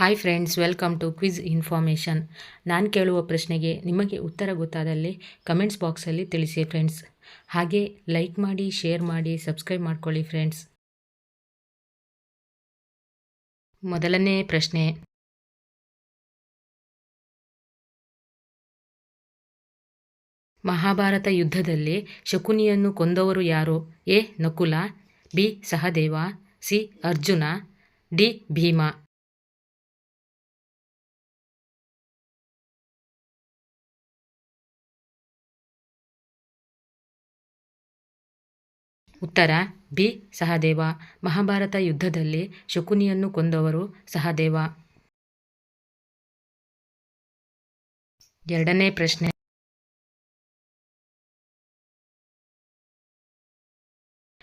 Hi friends welcome to quiz information ನಾನು ಕೇಳುವ ಪ್ರಶ್ನೆಗೆ ನಿಮಗೆ ಉತ್ತರ ಗೊತ್ತಾದಲ್ಲಿ ಕಮೆಂಟ್ಸ್ ಬಾಕ್ಸಲ್ಲಿ ತಿಳಿಸಿ ಫ್ರೆಂಡ್ಸ್ ಹಾಗೆ ಲೈಕ್ ಮಾಡಿ ಶೇರ್ ಮಾಡಿ ಸಬ್ಸ್ಕ್ರೈಬ್ ಮಾಡ್ಕೊಳ್ಳಿ ಫ್ರೆಂಡ್ಸ್ ಮೊದಲನೇ ಪ್ರಶ್ನೆ. ಮಹಾಭಾರತ ಯುದ್ಧದಲ್ಲಿ ಶಕುನಿಯನ್ನು ಕೊಂದವರು ಯಾರು? A. Nakula, B. Sahadeva, C. Arjuna, D. Bhima. ಉತ್ತರ, ಬಿ, ಸಹದೇವ. ಮಹಾಭಾರತ ಯುದ್ಧದಲ್ಲಿ ಶಕುನಿಯನ್ನು ಕೊಂದವರು ಸಹದೇವ. ಎರಡನೇ ಪ್ರಶ್ನೆ.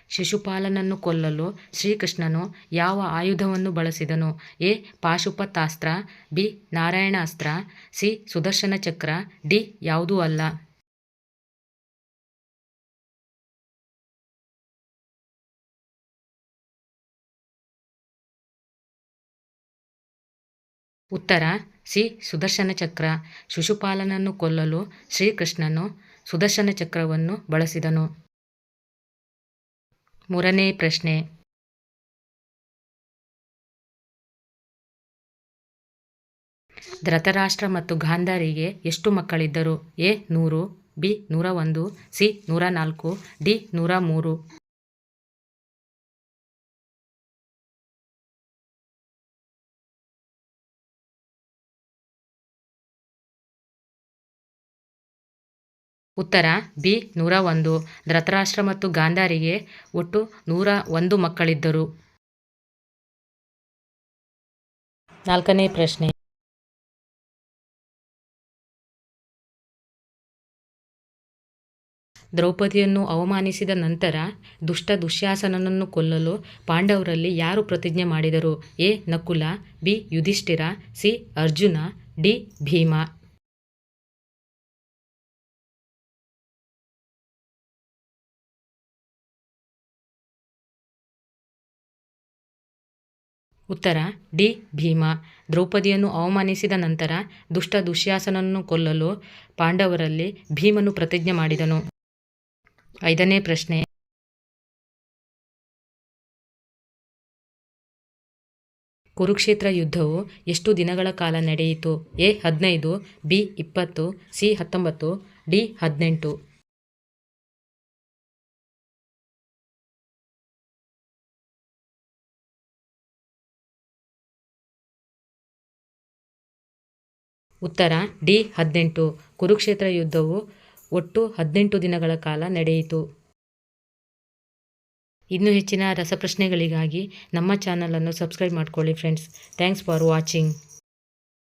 ಶಿಶುಪಾಲನನ್ನು ಕೊಲ್ಲಲು ಶ್ರೀಕೃಷ್ಣನು ಯಾವ ಆಯುಧವನ್ನು ಬಳಸಿದನು? A, Pashupatastra, B, Narayanastra, C Sudarshana Chakra D, ಯಾವುದೂ ಅಲ್ಲ. ಉತ್ತರ, ಸಿ. ಸುದರ್ಶನ ಚಕ್ರ. ಶಿಶುಪಾಲನನ್ನು ಕೊಲ್ಲಲು ಶ್ರೀಕೃಷ್ಣನು ಸುದರ್ಶನ ಚಕ್ರವನ್ನು ಬಳಸಿದನು. ಮೂರನೇ ಪ್ರಶ್ನೆ. ಧೃತರಾಷ್ಟ್ರ ಮತ್ತು ಗಾಂಧಾರಿಗೆ ಎಷ್ಟು ಮಕ್ಕಳಿದ್ದರು? ಎ. ನೂರು, ಬಿ. ನೂರ ಒಂದು, ಸಿ. ನೂರ ನಾಲ್ಕು, ಡಿ. ನೂರ ಮೂರು. ಉತ್ತರ ಬಿ ನೂರ ಒಂದು. ಧೃತರಾಷ್ಟ್ರ ಮತ್ತು ಗಾಂಧಾರಿಗೆ ಒಟ್ಟು ನೂರ ಒಂದು ಮಕ್ಕಳಿದ್ದರು. ನಾಲ್ಕನೇ ಪ್ರಶ್ನೆ. ದ್ರೌಪದಿಯನ್ನು ಅವಮಾನಿಸಿದ ನಂತರ ದುಷ್ಟ ದುಶ್ಯಾಸನನನ್ನು ಕೊಲ್ಲಲು ಪಾಂಡವರಲ್ಲಿ ಯಾರು ಪ್ರತಿಜ್ಞೆ ಮಾಡಿದರು? A. Nakula B. Yudhishthira C. Arjuna D. Bhima. ಉತ್ತರ, ಡಿ, ಭೀಮ. ದ್ರೌಪದಿಯನ್ನು ಅವಮಾನಿಸಿದ ನಂತರ ದುಷ್ಟ ದುಶ್ಯಾಸನನ್ನು ಕೊಲ್ಲಲು ಪಾಂಡವರಲ್ಲಿ ಭೀಮನು ಪ್ರತಿಜ್ಞೆ ಮಾಡಿದನು. ಐದನೇ ಪ್ರಶ್ನೆ. ಕುರುಕ್ಷೇತ್ರ ಯುದ್ಧವು ಎಷ್ಟು ದಿನಗಳ ಕಾಲ ನಡೆಯಿತು? ಎ, ಹದಿನೈದು, ಬಿ, ಇಪ್ಪತ್ತು, ಸಿ, ಹತ್ತೊಂಬತ್ತು, ಡಿ, ಹದಿನೆಂಟು. ಉತ್ತರ, ಡಿ ಹದಿನೆಂಟು. ಕುರುಕ್ಷೇತ್ರ ಯುದ್ಧವು ಒಟ್ಟು ಹದಿನೆಂಟು ದಿನಗಳ ಕಾಲ ನಡೆಯಿತು. ಇನ್ನೂ ಹೆಚ್ಚಿನ ರಸಪ್ರಶ್ನೆಗಳಿಗಾಗಿ ನಮ್ಮ ಚಾನಲನ್ನು ಸಬ್ಸ್ಕ್ರೈಬ್ ಮಾಡ್ಕೊಳ್ಳಿ ಫ್ರೆಂಡ್ಸ್. Thanks for watching.